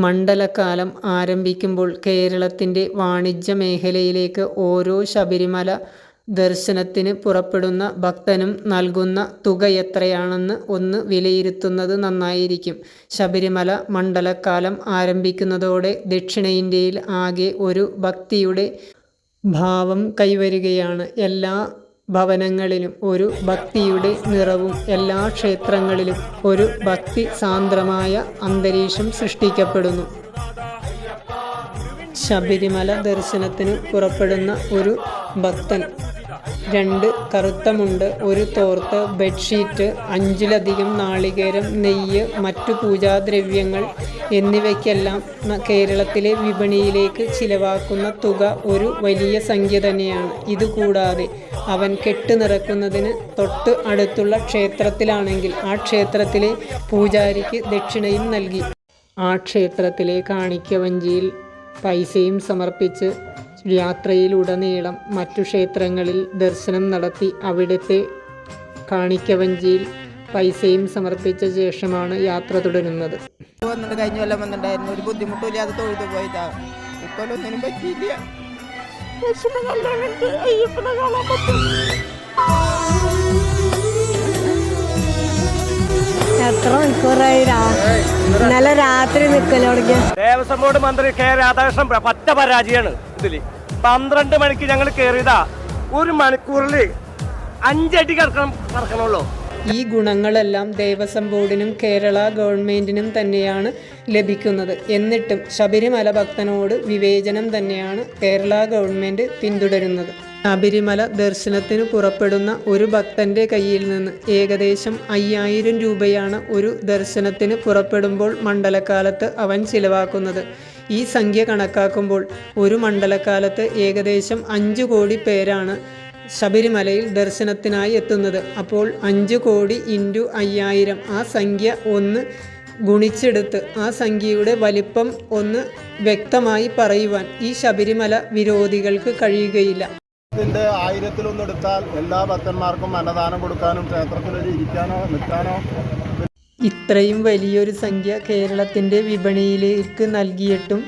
മണ്ഡലകാലം ആരംഭിക്കുമ്പോൾ കേരളത്തിന്റെ വാണിജ്യ മേഖലയിലേക്ക് ഓരോ ശബരിമല ദർശനത്തിന് പുറപ്പെടുന്ന ഭക്തനും നൽകുന്ന തുക തുകയെത്രയാണെന്ന് ഒന്ന് വിലയിരുത്തുന്നത് നന്നായിരിക്കും. ശബരിമല മണ്ഡലകാലം ആരംഭിക്കുന്നതോടെ ദക്ഷിണേന്ത്യയിൽ ആകെ ഒരു ഭക്തിയുടെ ഭാവം കൈവരികയാണ് എല്ലാ ഭവനങ്ങളിലും ഒരു ഭക്തിയുടെ നിറവും എല്ലാ ക്ഷേത്രങ്ങളിലും ഒരു ഭക്തി സാന്ദ്രമായ അന്തരീക്ഷം സൃഷ്ടിക്കപ്പെടുന്നു. ശബരിമല ദർശനത്തിന് പുറപ്പെടുന്ന ഒരു ഭക്തൻ രണ്ട് കറുത്ത മുണ്ട്, ഒരു തോർത്ത്, ബെഡ്ഷീറ്റ്, അഞ്ചിലധികം നാളികേരം, നെയ്യ്, മറ്റു പൂജാദ്രവ്യങ്ങൾ എന്നിവയ്ക്കെല്ലാം കേരളത്തിലെ വിപണിയിലേക്ക് ചിലവാക്കുന്ന തുക ഒരു വലിയ സംഖ്യ തന്നെയാണ്. ഇതുകൂടാതെ അവൻ കെട്ട് നിറക്കുന്നതിന് തൊട്ട് അടുത്തുള്ള ക്ഷേത്രത്തിലാണെങ്കിൽ ആ ക്ഷേത്രത്തിലെ പൂജാരിക്ക് ദക്ഷിണയും നൽകി ആ ക്ഷേത്രത്തിലെ കാണിക്കവഞ്ചിയിൽ പൈസയും സമർപ്പിച്ച് യാത്രയിലുടനീളം മറ്റു ക്ഷേത്രങ്ങളിൽ ദർശനം നടത്തി അവിടുത്തെ കാണിക്കവഞ്ചിയിൽ പൈസയും സമർപ്പിച്ച ശേഷമാണ് യാത്ര തുടരുന്നത്. വന്നിട്ട് കഴിഞ്ഞ കൊല്ലം വന്നിട്ടുണ്ടായിരുന്നു ഒരു ബുദ്ധിമുട്ടില്ലാതെ തൊഴുതു പോയതാ ഇക്കൊല്ലം ഒന്നിനും പറ്റിയില്ല വിഷമം നല്ലോണമുണ്ട്. അയ്യപ്പനെ കാണാൻ പറ്റും എത്ര മണിക്കൂറായി ഇന്നലെ രാത്രി തുടങ്ങിയ ദേവസ്വം ബോർഡ് മന്ത്രി കെ രാധാകൃഷ്ണൻ പറ്റ പരാജയമാണ് ഇതിൽ പന്ത്രണ്ട് മണിക്ക് ഞങ്ങൾ കയറിയതാ ഒരു മണിക്കൂറിൽ അഞ്ചടി കറക്കണം കിടക്കണമല്ലോ ഈ ഗുണങ്ങളെല്ലാം ദേവസ്വം ബോർഡിനും കേരള ഗവൺമെന്റിനും തന്നെയാണ് ലഭിക്കുന്നത്. എന്നിട്ടും ശബരിമല ഭക്തനോട് വിവേചനം തന്നെയാണ് കേരള ഗവൺമെന്റ് പിന്തുടരുന്നത്. ശബരിമല ദർശനത്തിന് പുറപ്പെടുന്ന ഒരു ഭക്തന്റെ കയ്യിൽ നിന്ന് ഏകദേശം അയ്യായിരം രൂപയാണ് ഒരു ദർശനത്തിന് പുറപ്പെടുമ്പോൾ മണ്ഡലകാലത്ത് അവൻ ചിലവാക്കുന്നത്. ഈ സംഖ്യ കണക്കാക്കുമ്പോൾ ഒരു മണ്ഡലകാലത്ത് ഏകദേശം അഞ്ചു കോടി പേരാണ് ശബരിമലയിൽ ദർശനത്തിനായി എത്തുന്നത്. അപ്പോൾ അഞ്ചു കോടി ഇന്റു അയ്യായിരം ആ സംഖ്യ ഒന്ന് ഗുണിച്ചെടുത്ത് ആ സംഖ്യയുടെ വലിപ്പം ഒന്ന് വ്യക്തമായി പറയുവാൻ ഈ ശബരിമല വിരോധികൾക്ക് കഴിയുകയില്ല. ഇതിന്റെ ആയിരത്തിലൊന്നെടുത്താൽ എല്ലാ ഭക്തന്മാർക്കും അന്നദാനം കൊടുക്കാനും ക്ഷേത്രത്തിലൊരു ഇരിക്കാനോ നിൽക്കാനോ ഇത്രയും വലിയൊരു സംഖ്യ കേരളത്തിന്റെ വിപണിയിലേക്ക് നൽകിയിട്ടും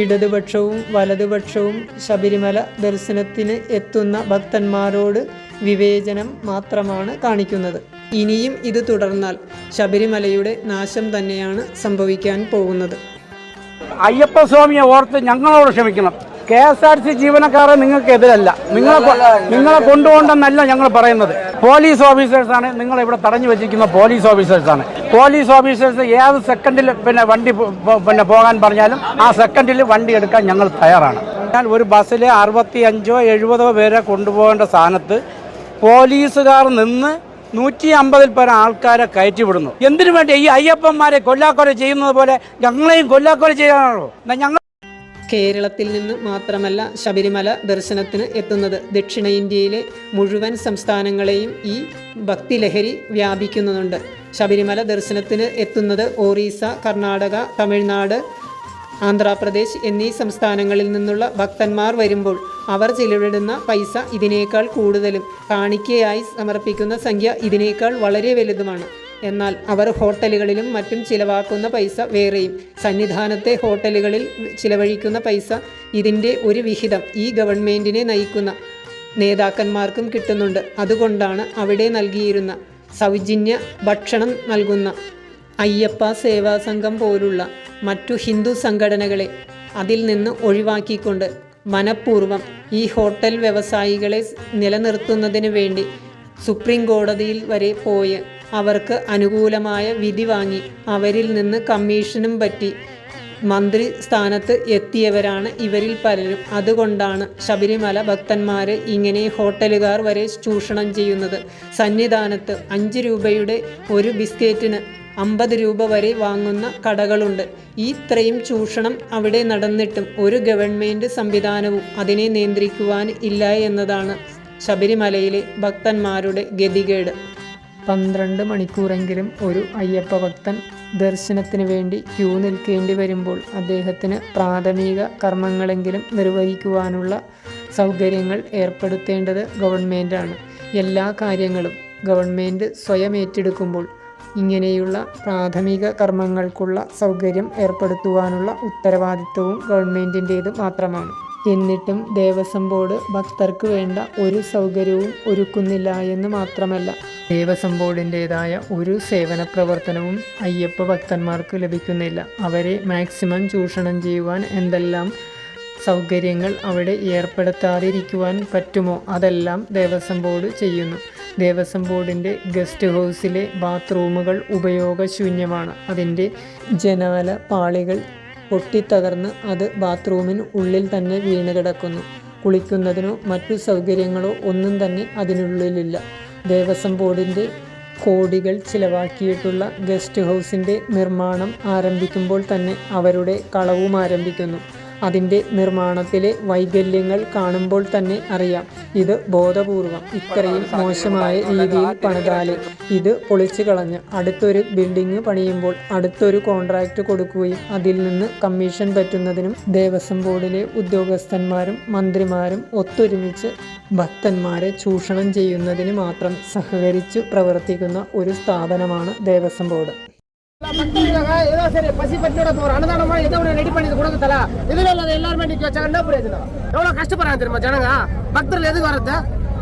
ഇടതുപക്ഷവും വലതുപക്ഷവും ശബരിമല ദർശനത്തിന് എത്തുന്ന ഭക്തന്മാരോട് വിവേചനം മാത്രമാണ് കാണിക്കുന്നത്. ഇനിയും ഇത് തുടർന്നാൽ ശബരിമലയുടെ നാശം തന്നെയാണ് സംഭവിക്കാൻ പോകുന്നത്. അയ്യപ്പസ്വാമിയെ ഓർത്ത് ഞങ്ങളോട് ക്ഷമിക്കണം കെ എസ് ആർ സി ജീവനക്കാരെ നിങ്ങൾക്ക് എതിരല്ല നിങ്ങളെ നിങ്ങളെ കൊണ്ടുപോകണ്ടെന്നല്ല ഞങ്ങൾ പറയുന്നത് പോലീസ് ഓഫീസേഴ്സാണ് നിങ്ങൾ ഇവിടെ തടഞ്ഞു വെച്ചിരിക്കുന്ന പോലീസ് ഓഫീസേഴ്സാണ് പോലീസ് ഓഫീസേഴ്സ് ഏത് സെക്കൻഡിൽ പിന്നെ വണ്ടി പിന്നെ പോകാൻ പറഞ്ഞാലും ആ സെക്കൻഡിൽ വണ്ടി എടുക്കാൻ ഞങ്ങൾ തയ്യാറാണ്. ഞാൻ ഒരു ബസ്സിൽ അറുപത്തി അഞ്ചോ എഴുപതോ പേരെ കൊണ്ടുപോകേണ്ട സ്ഥാനത്ത് പോലീസുകാർ നിന്ന് നൂറ്റി അമ്പതിൽ പരം ആൾക്കാരെ കയറ്റിവിടുന്നു. എന്തിനു വേണ്ടി ഈ അയ്യപ്പന്മാരെ കൊല്ലാക്കൊല ചെയ്യുന്നത് പോലെ ഞങ്ങളെയും കൊല്ലാക്കൊല ചെയ്യാനാണോ? ഞങ്ങൾ കേരളത്തിൽ നിന്ന് മാത്രമല്ല ശബരിമല ദർശനത്തിന് എത്തുന്നത്. ദക്ഷിണേന്ത്യയിലെ മുഴുവൻ സംസ്ഥാനങ്ങളെയും ഈ ഭക്തിലഹരി വ്യാപിക്കുന്നുണ്ട്. ശബരിമല ദർശനത്തിന് എത്തുന്നത് ഒറീസ, കർണാടക, തമിഴ്നാട്, ആന്ധ്രാപ്രദേശ് എന്നീ സംസ്ഥാനങ്ങളിൽ നിന്നുള്ള ഭക്തന്മാർ വരുമ്പോൾ അവർ ചിലവിടുന്ന പൈസ ഇതിനേക്കാൾ കൂടുതലും കാണിക്കയായി സമർപ്പിക്കുന്ന സംഖ്യ ഇതിനേക്കാൾ വളരെ വലുതുമാണ്. എന്നാൽ അവർ ഹോട്ടലുകളിലും മറ്റും ചിലവാക്കുന്ന പൈസ വേറെയും. സന്നിധാനത്തെ ഹോട്ടലുകളിൽ ചിലവഴിക്കുന്ന പൈസ ഇതിന്റെ ഒരു വിഹിതം ഈ ഗവൺമെന്റിനെ നയിക്കുന്ന നേതാക്കന്മാർക്കും കിട്ടുന്നുണ്ട്. അതുകൊണ്ടാണ് അവിടെ നൽകിയിരുന്ന സൗജന്യ ഭക്ഷണം നൽകുന്ന അയ്യപ്പ സേവാ സംഘം പോലുള്ള മറ്റു ഹിന്ദു സംഘടനകളെ അതിൽ നിന്ന് ഒഴിവാക്കിക്കൊണ്ട് മനഃപൂർവം ഈ ഹോട്ടൽ വ്യവസായികളെ നിലനിർത്തുന്നതിന് വേണ്ടി സുപ്രീം കോടതിയിൽ വരെ പോയി അവർക്ക് അനുകൂലമായ വിധി വാങ്ങി അവരിൽ നിന്ന് കമ്മീഷനും പറ്റി മന്ത്രി സ്ഥാനത്ത് എത്തിയവരാണ് ഇവരിൽ പലരും. അതുകൊണ്ടാണ് ശബരിമല ഭക്തന്മാരെ ഇങ്ങനെ ഹോട്ടലുകാർ വരെ ചൂഷണം ചെയ്യുന്നത്. സന്നിധാനത്ത് അഞ്ച് രൂപയുടെ ഒരു ബിസ്ക്കറ്റിന് അമ്പത് രൂപ വരെ വാങ്ങുന്ന കടകളുണ്ട്. ഈ ഇത്രയും ചൂഷണം അവിടെ നടന്നിട്ടും ഒരു ഗവൺമെന്റ് സംവിധാനവും അതിനെ നിയന്ത്രിക്കുവാൻ ഇല്ല എന്നതാണ് ശബരിമലയിലെ ഭക്തന്മാരുടെ ഗതികേട്. പന്ത്രണ്ട് മണിക്കൂറെങ്കിലും ഒരു അയ്യപ്പ ഭക്തൻ ദർശനത്തിന് വേണ്ടി ക്യൂ നിൽക്കേണ്ടി വരുമ്പോൾ അദ്ദേഹത്തിന് പ്രാഥമിക കർമ്മങ്ങളെങ്കിലും നിർവഹിക്കുവാനുള്ള സൗകര്യങ്ങൾ ഏർപ്പെടുത്തേണ്ടത് ഗവൺമെന്റാണ് എല്ലാ കാര്യങ്ങളും ഗവൺമെന്റ് സ്വയം ഏറ്റെടുക്കുമ്പോൾ ഇങ്ങനെയുള്ള പ്രാഥമിക കർമ്മങ്ങൾക്കുള്ള സൗകര്യം ഏർപ്പെടുത്തുവാനുള്ള ഉത്തരവാദിത്വവും ഗവൺമെന്റിന്റേത് മാത്രമാണ്. എന്നിട്ടും ദേവസ്വം ബോർഡ് ഭക്തർക്ക് വേണ്ട ഒരു സൗകര്യവും ഒരുക്കുന്നില്ല എന്ന് മാത്രമല്ല. ദേവസ്വം ബോർഡിന്റേതായ ഒരു സേവന പ്രവർത്തനവും അയ്യപ്പ ഭക്തന്മാർക്ക് ലഭിക്കുന്നില്ല. അവരെ മാക്സിമം ചൂഷണം ചെയ്യുവാൻ എന്തെല്ലാം സൗകര്യങ്ങൾ അവിടെ ഏർപ്പെടുത്താതിരിക്കുവാൻ പറ്റുമോ അതെല്ലാം ദേവസ്വം ബോർഡ് ചെയ്യുന്നു. ദേവസ്വം ബോർഡിന്റെ ഗസ്റ്റ് ഹൗസിലെ ബാത്റൂമുകൾ ഉപയോഗശൂന്യമാണ്. അതിന്റെ ജനാല പാളികൾ പൊട്ടിത്തകർന്ന് അത് ബാത്റൂമിന് ഉള്ളിൽ തന്നെ വീണ് കിടക്കുന്നു. കുളിക്കുന്നതിനോ മറ്റു സൗകര്യങ്ങളോ ഒന്നും തന്നെ അതിനുള്ളിലില്ല. ദേവസ്വം ബോർഡിന്റെ കോടികൾ ചിലവാക്കിയിട്ടുള്ള ഗസ്റ്റ് ഹൗസിന്റെ നിർമ്മാണം ആരംഭിക്കുമ്പോൾ തന്നെ അവരുടെ കളവും ആരംഭിക്കുന്നു. അതിന്റെ നിർമ്മാണത്തിലെ വൈകല്യങ്ങൾ കാണുമ്പോൾ തന്നെ അറിയാം. ഇത് ബോധപൂർവം ഇത്രയും മോശമായ രീതിയിൽ പണിതാൽ. ഇത് പൊളിച്ചു കളഞ്ഞ് അടുത്തൊരു ബിൽഡിംഗ് പണിയുമ്പോൾ അടുത്തൊരു കോൺട്രാക്റ്റ് കൊടുക്കുകയും അതിൽ നിന്ന് കമ്മീഷൻ പറ്റുന്നതിനും ദേവസ്വം ബോർഡിലെ ഉദ്യോഗസ്ഥന്മാരും മന്ത്രിമാരും ഒത്തൊരുമിച്ച് ഭക്തന്മാരെ ചൂഷണം ചെയ്യുന്നതിന് മാത്രം സഹകരിച്ചു പ്രവർത്തിക്കുന്ന ഒരു സ്ഥാപനമാണ് ദേവസ്വം ബോർഡ്. ஏதோ சரி பசி பட்டியோட போற அன்னதானமா ஏதோ ஒன்று ரெடி பண்ணி கொடுக்கல இதுல இல்லாத எல்லாருமே நிக்க வச்சாங்க என்ன பிரயோஜனம் எவ்வளவு கஷ்டப்படுறாங்க தெரியுமா ஜனங்க பக்தர்கள் எதுக்கு வர்றது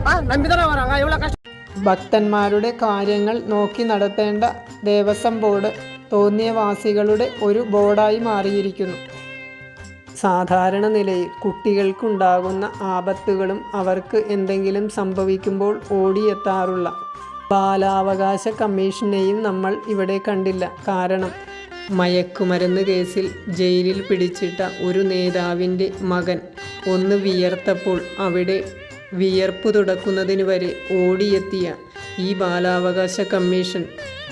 ஆ நம்பி தானே வராங்க எவ்வளவு கஷ்டம் ഭക്തന്മാരുടെ കാര്യങ്ങൾ നോക്കി നടത്തേണ്ട ദേവസ്വം ബോർഡ് തോന്നിയവാസികളുടെ ഒരു ബോർഡായി മാറിയിരിക്കുന്നു സാധാരണ നിലയിൽ കുട്ടികൾക്കുണ്ടാകുന്ന ആപത്തുകളും അവർക്ക് എന്തെങ്കിലും സംഭവിക്കുമ്പോൾ ഓടിയെത്താറുള്ള ബാലാവകാശ കമ്മീഷനെയും നമ്മൾ ഇവിടെ കണ്ടില്ല. കാരണം മയക്കുമരുന്ന് കേസിൽ ജയിലിൽ പിടിച്ചിട്ട ഒരു നേതാവിന്റെ മകൻ ഒന്ന് വിയർത്തപ്പോൾ അവിടെ വിയർപ്പ് തുടക്കുന്നതിന് വരെ ഓടിയെത്തിയ ഈ ബാലാവകാശ കമ്മീഷൻ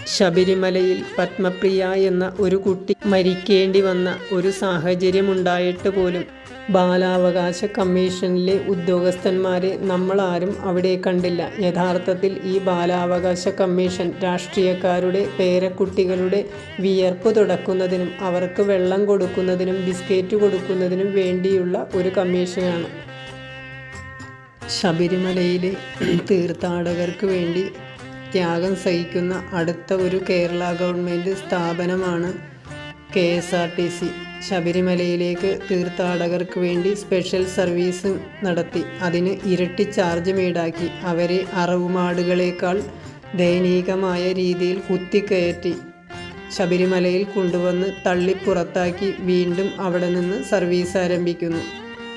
ശബരിമലയിൽ പത്മപ്രിയ എന്ന ഒരു കുട്ടി മരിക്കേണ്ടി വന്ന ഒരു സാഹചര്യമുണ്ടായിട്ട് പോലും ബാലാവകാശ കമ്മീഷനിലെ ഉദ്യോഗസ്ഥന്മാരെ നമ്മളാരും അവിടെ കണ്ടില്ല. യഥാർത്ഥത്തിൽ ഈ ബാലാവകാശ കമ്മീഷൻ രാഷ്ട്രീയക്കാരുടെ പേരക്കുട്ടികളുടെ വിയർപ്പ് തുടക്കുന്നതിനും അവർക്ക് വെള്ളം കൊടുക്കുന്നതിനും ബിസ്ക്കറ്റ് കൊടുക്കുന്നതിനും വേണ്ടിയുള്ള ഒരു കമ്മീഷനാണ്. ശബരിമലയിലെ തീർത്ഥാടകർക്ക് വേണ്ടി ത്യാഗം സഹിക്കുന്ന അടുത്ത ഒരു കേരള ഗവൺമെന്റ് സ്ഥാപനമാണ് K S R T C. ശബരിമലയിലേക്ക് തീർത്ഥാടകർക്ക് വേണ്ടി സ്പെഷ്യൽ സർവീസ് നടത്തി. അതിന് ഇരട്ടി ചാർജ് ഈടാക്കി. അവരെ അറവുമാടുകളേക്കാൾ ദയനീയമായ രീതിയിൽ കുത്തിക്കയറ്റി ശബരിമലയിൽ കൊണ്ടുവന്ന് തള്ളിപ്പുറത്താക്കി വീണ്ടും അവിടെ നിന്ന് സർവീസ് ആരംഭിക്കുന്നു.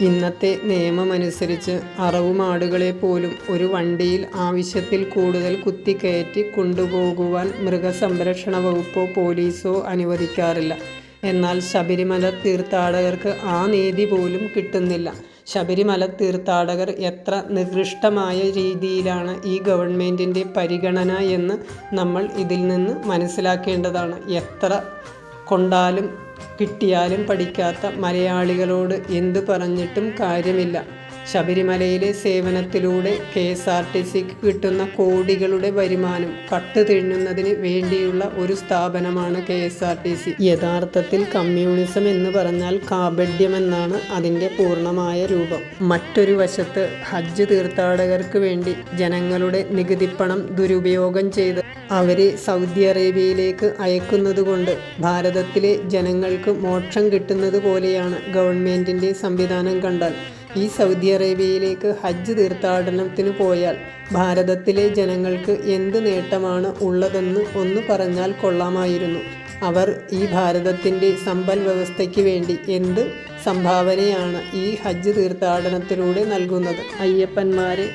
ഇന്നത്തെ നിയമമനുസരിച്ച് അറവുമാടുകളെ പോലും ഒരു വണ്ടിയിൽ ആവശ്യത്തിൽ കൂടുതൽ കുത്തിക്കയറ്റി കൊണ്ടുപോകുവാൻ മൃഗസംരക്ഷണ വകുപ്പോ പോലീസോ അനുവദിക്കാറില്ല. എന്നാൽ ശബരിമല തീർത്ഥാടകർക്ക് ആ നീതി പോലും കിട്ടുന്നില്ല. ശബരിമല തീർത്ഥാടകർ എത്ര നികൃഷ്ടമായ രീതിയിലാണ് ഈ ഗവൺമെന്റിന്റെ പരിഗണന എന്ന് നമ്മൾ ഇതിൽ നിന്ന് മനസ്സിലാക്കേണ്ടതാണ്. എത്ര കൊണ്ടാലും കിട്ടിയാലും പഠിക്കാത്ത മലയാളികളോട് എന്തു പറഞ്ഞിട്ടും കാര്യമില്ല. ശബരിമലയിലെ സേവനത്തിലൂടെ കെ എസ് ആർ ടി സിക്ക് കിട്ടുന്ന കോടികളുടെ വരുമാനം കട്ട് വേണ്ടിയുള്ള ഒരു സ്ഥാപനമാണ് K S R T C. യഥാർത്ഥത്തിൽ കമ്മ്യൂണിസം എന്ന് പറഞ്ഞാൽ കാപഢ്യമെന്നാണ് അതിന്റെ പൂർണമായ രൂപം. മറ്റൊരു വശത്ത് ഹജ്ജ് തീർത്ഥാടകർക്ക് വേണ്ടി ജനങ്ങളുടെ നികുതിപ്പണം ദുരുപയോഗം ചെയ്ത് അവരെ സൗദി അറേബ്യയിലേക്ക് അയക്കുന്നതുകൊണ്ട് ഭാരതത്തിലെ ജനങ്ങൾക്ക് മോക്ഷം കിട്ടുന്നത് പോലെയാണ് ഗവൺമെന്റിന്റെ സംവിധാനം കണ്ടാൽ. ഈ സൗദി അറേബ്യയിലേക്ക് ഹജ്ജ് തീർത്ഥാടനത്തിന് പോയാൽ ഭാരതത്തിലെ ജനങ്ങൾക്ക് എന്ത് നേട്ടമാണ് ഉള്ളതെന്ന് ഒന്ന് പറഞ്ഞാൽ കൊള്ളാമായിരുന്നു. അവർ ഈ ഭാരതത്തിന്റെ സമ്പൽ വ്യവസ്ഥയ്ക്ക് വേണ്ടി എന്ത് സംഭാവനയാണ് ഈ ഹജ്ജ് തീർത്ഥാടനത്തിലൂടെ നൽകുന്നത്? അയ്യപ്പന്മാരെ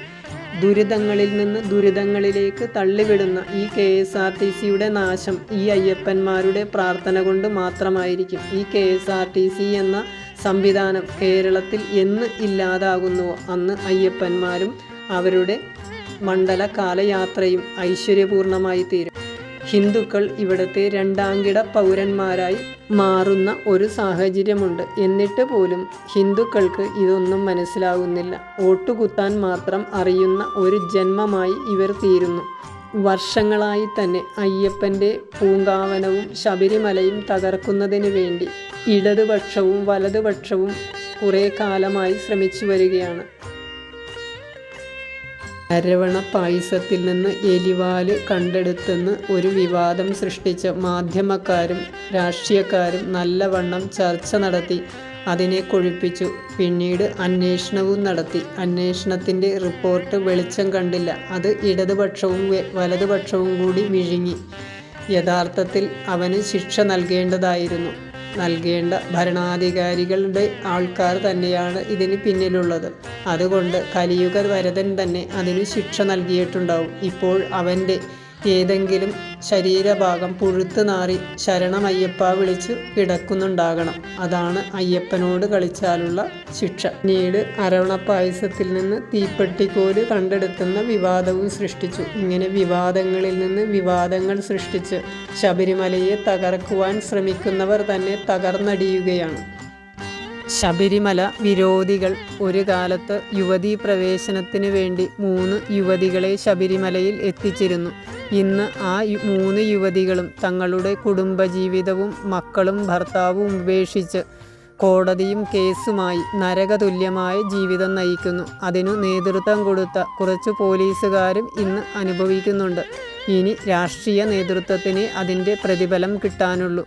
ദുരിതങ്ങളിൽ നിന്ന് ദുരിതങ്ങളിലേക്ക് തള്ളിവിടുന്ന ഈ കെ എസ് ആർ ടി സിയുടെ നാശം ഈ അയ്യപ്പന്മാരുടെ പ്രാർത്ഥന കൊണ്ട് മാത്രമായിരിക്കും. ഈ K S R T C എന്ന സംവിധാനം കേരളത്തിൽ എന്ന് ഇല്ലാതാകുന്നുവോ അന്ന് അയ്യപ്പന്മാരും അവരുടെ മണ്ഡല കാലയാത്രയും ഐശ്വര്യപൂർണമായി തീരും. ഹിന്ദുക്കൾ ഇവിടുത്തെ രണ്ടാംകിട പൗരന്മാരായി മാറുന്ന ഒരു സാഹചര്യമുണ്ട്. എന്നിട്ട് പോലും ഹിന്ദുക്കൾക്ക് ഇതൊന്നും മനസ്സിലാകുന്നില്ല. ഓട്ടുകുത്താൻ മാത്രം അറിയുന്ന ഒരു ജന്മമായി ഇവർ തീരുന്നു. വർഷങ്ങളായി തന്നെ അയ്യപ്പന്റെ പൂങ്കാവനവും ശബരിമലയും തകർക്കുന്നതിന് വേണ്ടി ഇടതുപക്ഷവും വലതുപക്ഷവും കുറേ കാലമായി ശ്രമിച്ചു വരികയാണ്. അരവണ പായസത്തിൽ നിന്ന് എലിവാൽ കണ്ടെടുത്തെന്ന് ഒരു വിവാദം സൃഷ്ടിച്ച മാധ്യമക്കാരും രാഷ്ട്രീയക്കാരും നല്ലവണ്ണം ചർച്ച നടത്തി അതിനെ കൊഴിപ്പിച്ചു. പിന്നീട് അന്വേഷണവും നടത്തി. അന്വേഷണത്തിന്റെ റിപ്പോർട്ട് വെളിച്ചം കണ്ടില്ല. അത് ഇടതുപക്ഷവും വലതുപക്ഷവും കൂടി വിഴുങ്ങി. യഥാർത്ഥത്തിൽ അവന് ശിക്ഷ നൽകേണ്ടതായിരുന്നു. നൽകേണ്ട ഭരണാധികാരികളുടെ ആൾക്കാർ തന്നെയാണ് ഇതിന് പിന്നിലുള്ളത്. അതുകൊണ്ട് കലിയുഗ വരതൻ തന്നെ അതിന് ശിക്ഷ നൽകിയിട്ടുണ്ടാവും. ഇപ്പോൾ അവന്റെ ഏതെങ്കിലും ശരീരഭാഗം പുഴുത്ത് നാറി ശരണമയ്യപ്പ വിളിച്ചു കിടക്കുന്നുണ്ടാകണം. അതാണ് അയ്യപ്പനോട് കളിച്ചാലുള്ള ശിക്ഷ. പിന്നീട് അരവണ പായസത്തിൽ നിന്ന് തീപ്പെട്ടിക്കോൽ കണ്ടെടുത്തുന്ന വിവാദവും സൃഷ്ടിച്ചു. ഇങ്ങനെ വിവാദങ്ങളിൽ നിന്ന് വിവാദങ്ങൾ സൃഷ്ടിച്ച് ശബരിമലയെ തകർക്കുവാൻ ശ്രമിക്കുന്നവർ തന്നെ തകർന്നടിയുകയാണ്. ശബരിമല വിരോധികൾ ഒരു കാലത്ത് യുവതീ പ്രവേശനത്തിന് വേണ്ടി മൂന്ന് യുവതികളെ ശബരിമലയിൽ എത്തിച്ചിരുന്നു. ഇന്ന് ആ മൂന്ന് യുവതികളും തങ്ങളുടെ കുടുംബജീവിതവും മക്കളും ഭർത്താവും ഉപേക്ഷിച്ച് കോടതിയും കേസുമായി നരകതുല്യമായ ജീവിതം നയിക്കുന്നു. അതിനു നേതൃത്വം കൊടുത്ത കുറച്ച് പോലീസുകാരും ഇന്ന് അനുഭവിക്കുന്നുണ്ട്. ഇനി രാഷ്ട്രീയ നേതൃത്വത്തിന് അതിന്റെ പ്രതിഫലം കിട്ടാനുള്ളൂ.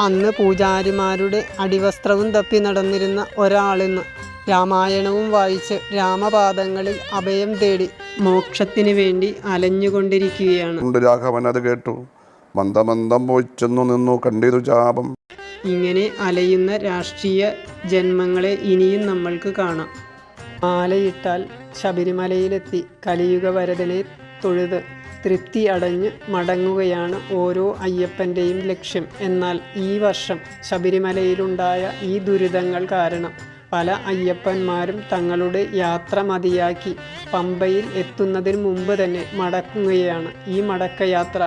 അന്ന് പൂജാരിമാരുടെ അടിവസ്ത്രവും തപ്പി നടന്നിരുന്ന ഒരാളിന്ന് രാമായണവും വായിച്ച് രാമപാദങ്ങളിൽ അഭയം തേടി മോക്ഷത്തിന് വേണ്ടി അലഞ്ഞുകൊണ്ടിരിക്കുകയാണ്. കൊണ്ട് രാഘവൻ അത് കേട്ടു. മന്ദമന്ദം പോയി ചെന്നു നിന്നു കണ്ടിരു ചാപം ഇങ്ങനെ അലയുന്ന രാഷ്ട്രീയ ജന്മങ്ങളെ ഇനിയും നമ്മൾക്ക് കാണാം. മാലയിട്ടാൽ ശബരിമലയിലെത്തി കലിയുഗ വരദനെ തൊഴുത് തൃപ്തി അടഞ്ഞ് മടങ്ങുകയാണ് ഓരോ അയ്യപ്പന്റെയും ലക്ഷ്യം. എന്നാൽ ഈ വർഷം ശബരിമലയിലുണ്ടായ ഈ ദുരിതങ്ങൾ കാരണം പല അയ്യപ്പന്മാരും തങ്ങളുടെ യാത്ര മതിയാക്കി പമ്പയിൽ എത്തുന്നതിന് മുമ്പ് തന്നെ മടക്കുകയാണ് ഈ മടക്കയാത്ര.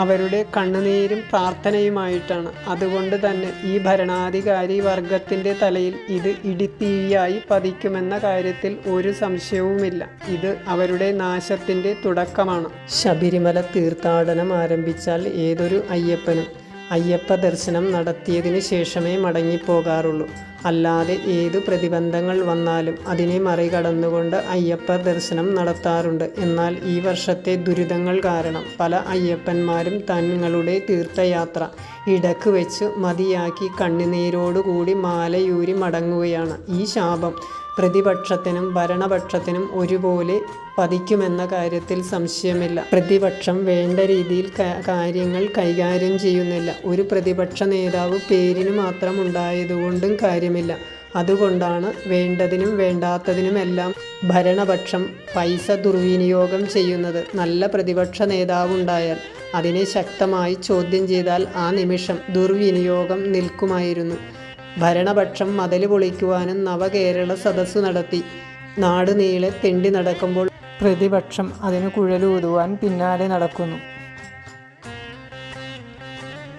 അവരുടെ കണ്ണുനീരും പ്രാർത്ഥനയുമായിട്ടാണ്. അതുകൊണ്ട് തന്നെ ഈ ഭരണാധികാരി വർഗത്തിന്റെ തലയിൽ ഇത് ഇടിത്തീയായി പതിക്കുമെന്ന കാര്യത്തിൽ ഒരു സംശയവുമില്ല. ഇത് അവരുടെ നാശത്തിന്റെ തുടക്കമാണ്. ശബരിമല തീർത്ഥാടനം ആരംഭിച്ചാൽ ഏതൊരു അയ്യപ്പനും അയ്യപ്പ ദർശനം നടത്തിയതിന് ശേഷമേ മടങ്ങിപ്പോകാറുള്ളൂ. അല്ലാതെ ഏത് പ്രതിബന്ധങ്ങൾ വന്നാലും അതിനെ മറികടന്നുകൊണ്ട് അയ്യപ്പ ദർശനം നടത്താറുണ്ട്. എന്നാൽ ഈ വർഷത്തെ ദുരിതങ്ങൾ കാരണം പല അയ്യപ്പന്മാരും തങ്ങളുടെ തീർത്ഥയാത്ര ഇടയ്ക്ക് വെച്ച് മതിയാക്കി കണ്ണുനീരോടുകൂടി മാലയൂരി മടങ്ങുകയാണ്. ഈ ശാപം പ്രതിപക്ഷത്തിനും ഭരണപക്ഷത്തിനും ഒരുപോലെ പതിക്കുമെന്ന കാര്യത്തിൽ സംശയമില്ല. പ്രതിപക്ഷം വേണ്ട രീതിയിൽ കാര്യങ്ങൾ കൈകാര്യം ചെയ്യുന്നില്ല. ഒരു പ്രതിപക്ഷ നേതാവ് പേരിന് മാത്രം ഉണ്ടായതുകൊണ്ടും കാര്യമില്ല. അതുകൊണ്ടാണ് വേണ്ടതിനും വേണ്ടാത്തതിനുമെല്ലാം ഭരണപക്ഷം പൈസ ദുർവിനിയോഗം ചെയ്യുന്നത്. നല്ല പ്രതിപക്ഷ നേതാവുണ്ടായാൽ അതിനെ ശക്തമായി ചോദ്യം ചെയ്താൽ ആ നിമിഷം ദുർവിനിയോഗം നിൽക്കുമായിരുന്നു. ഭരണപക്ഷം മതിൽ പൊളിക്കുവാനും നവകേരള സദസ്സു നടത്തി. നാടുനീളെ തെണ്ടി നടക്കുമ്പോൾ പ്രതിപക്ഷം അതിന് കുഴലൂതുവാൻ പിന്നാലെ നടക്കുന്നു.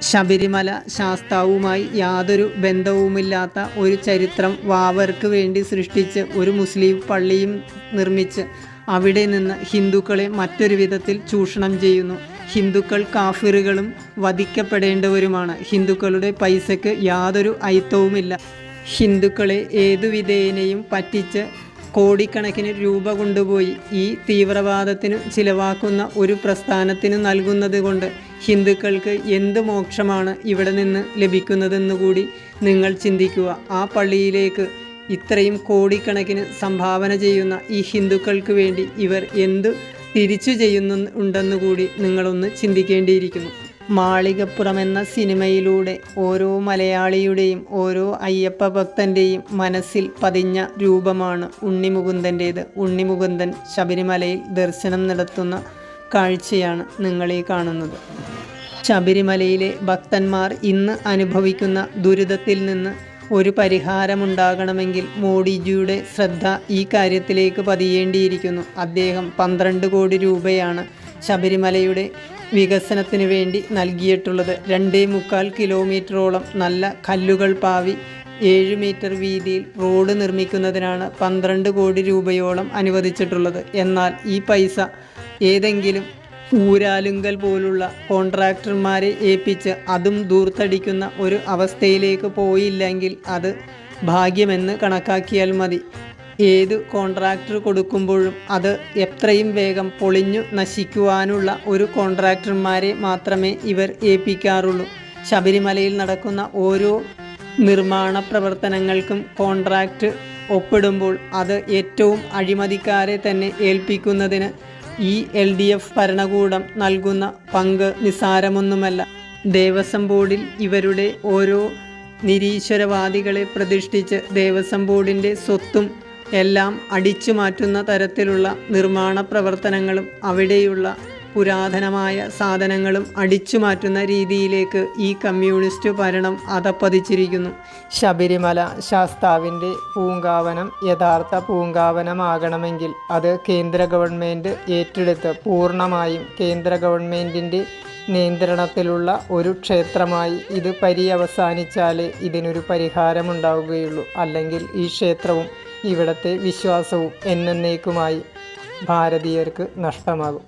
ശബരിമല ശാസ്താവുമായി യാതൊരു ബന്ധവുമില്ലാത്ത ഒരു ചരിത്രം വാവർക്ക് വേണ്ടി സൃഷ്ടിച്ച് ഒരു മുസ്ലിം പള്ളിയും നിർമ്മിച്ച് അവിടെ നിന്ന് ഹിന്ദുക്കളെ മറ്റൊരു വിധത്തിൽ ചൂഷണം ചെയ്യുന്നു. ഹിന്ദുക്കൾ കാഫിറുകളും വധിക്കപ്പെടേണ്ടവരുമാണ്. ഹിന്ദുക്കളുടെ പൈസയ്ക്ക് യാതൊരു അയിത്തവുമില്ല. ഹിന്ദുക്കളെ ഏതു വിധേനയും പറ്റിച്ച് കോടിക്കണക്കിന് രൂപ കൊണ്ടുപോയി ഈ തീവ്രവാദത്തിന് ചിലവാക്കുന്ന ഒരു പ്രസ്ഥാനത്തിന് നൽകുന്നത് കൊണ്ട് ഹിന്ദുക്കൾക്ക് എന്ത് മോക്ഷമാണ് ഇവിടെ നിന്ന് ലഭിക്കുന്നതെന്ന് കൂടി നിങ്ങൾ ചിന്തിക്കുക. ആ പള്ളിയിലേക്ക് ഇത്രയും കോടിക്കണക്കിന് സംഭാവന ചെയ്യുന്ന ഈ ഹിന്ദുക്കൾക്ക് വേണ്ടി ഇവർ എന്ത് തിരിച്ചു ചെയ്യുന്നു ഉണ്ടെന്ന് കൂടി നിങ്ങളൊന്ന് ചിന്തിക്കേണ്ടിയിരിക്കുന്നു. മാളികപ്പുറം എന്ന സിനിമയിലൂടെ ഓരോ മലയാളിയുടെയും ഓരോ അയ്യപ്പ ഭക്തന്റെയും മനസ്സിൽ പതിഞ്ഞ രൂപമാണ് ഉണ്ണിമുകുന്ദന്റേത് ഉണ്ണിമുകുന്ദൻ ശബരിമലയിൽ ദർശനം നടത്തുന്ന കാഴ്ചയാണ് നിങ്ങളീ കാണുന്നത്. ശബരിമലയിലെ ഭക്തന്മാർ ഇന്ന് അനുഭവിക്കുന്ന ദുരിതത്തിൽ നിന്ന് ഒരു പരിഹാരമുണ്ടാകണമെങ്കിൽ മോഡിജിയുടെ ശ്രദ്ധ ഈ കാര്യത്തിലേക്ക് പതിയേണ്ടിയിരിക്കുന്നു. അദ്ദേഹം പന്ത്രണ്ട് കോടി രൂപയാണ് ശബരിമലയുടെ വികസനത്തിന് വേണ്ടി നൽകിയിട്ടുള്ളത് രണ്ടേ മുക്കാൽ കിലോമീറ്ററോളം നല്ല കല്ലുകൾ പാവി ഏഴ് മീറ്റർ വീതിയിൽ റോഡ് നിർമ്മിക്കുന്നതിനാണ് പന്ത്രണ്ട് കോടി രൂപയോളം അനുവദിച്ചിട്ടുള്ളത്. എന്നാൽ ഈ പൈസ ഏതെങ്കിലും ഊരാലുങ്കൽ പോലുള്ള കോൺട്രാക്ടർമാരെ ഏൽപ്പിച്ച് അതും ദൂർത്തടിക്കുന്ന ഒരു അവസ്ഥയിലേക്ക് പോയില്ലെങ്കിൽ അത് ഭാഗ്യമെന്ന് കണക്കാക്കിയാൽ മതി. ഏത് കോൺട്രാക്ടർ കൊടുക്കുമ്പോഴും അത് എത്രയും വേഗം പൊളിഞ്ഞു നശിക്കുവാനുള്ള ഒരു കോൺട്രാക്ടർമാരെ മാത്രമേ ഇവർ ഏൽപ്പിക്കാറുള്ളൂ. ശബരിമലയിൽ നടക്കുന്ന ഓരോ നിർമ്മാണ പ്രവർത്തനങ്ങൾക്കും കോൺട്രാക്റ്റ് ഒപ്പിടുമ്പോൾ അത് ഏറ്റവും അഴിമതിക്കാരെ തന്നെ ഏൽപ്പിക്കുന്നതിന് ഈ എൽ ഡി എഫ് ഭരണകൂടം നൽകുന്ന പങ്ക് നിസ്സാരമൊന്നുമല്ല ദേവസ്വം ബോർഡിൽ ഇവരുടെ ഓരോ നിരീശ്വരവാദികളെ പ്രതിഷ്ഠിച്ച് ദേവസ്വം ബോർഡിന്റെ സ്വത്തും എല്ലാം അടിച്ചു മാറ്റുന്ന തരത്തിലുള്ള നിർമ്മാണ പ്രവർത്തനങ്ങളും അവിടെയുള്ള പുരാതനമായ സാധനങ്ങളും അടിച്ചു മാറ്റുന്ന രീതിയിലേക്ക് ഈ കമ്മ്യൂണിസ്റ്റ് ഭരണം അതപ്പതിച്ചിരിക്കുന്നു. ശബരിമല ശാസ്താവിന്റെ പൂങ്കാവനം യഥാർത്ഥ പൂങ്കാവനമാകണമെങ്കിൽ അത് കേന്ദ്ര ഗവൺമെന്റ് ഏറ്റെടുത്ത് പൂർണമായും കേന്ദ്ര ഗവൺമെന്റിന്റെ നിയന്ത്രണത്തിലുള്ള ഒരു ക്ഷേത്രമായി ഇത് പര്യവസാനിച്ചാലേ ഇതിനൊരു പരിഹാരമുണ്ടാവുകയുള്ളൂ. അല്ലെങ്കിൽ ഈ ക്ഷേത്രവും ഇവിടുത്തെ വിശ്വാസവും എന്നേക്കുമായി ഭാരതീയർക്ക് നഷ്ടമാകും.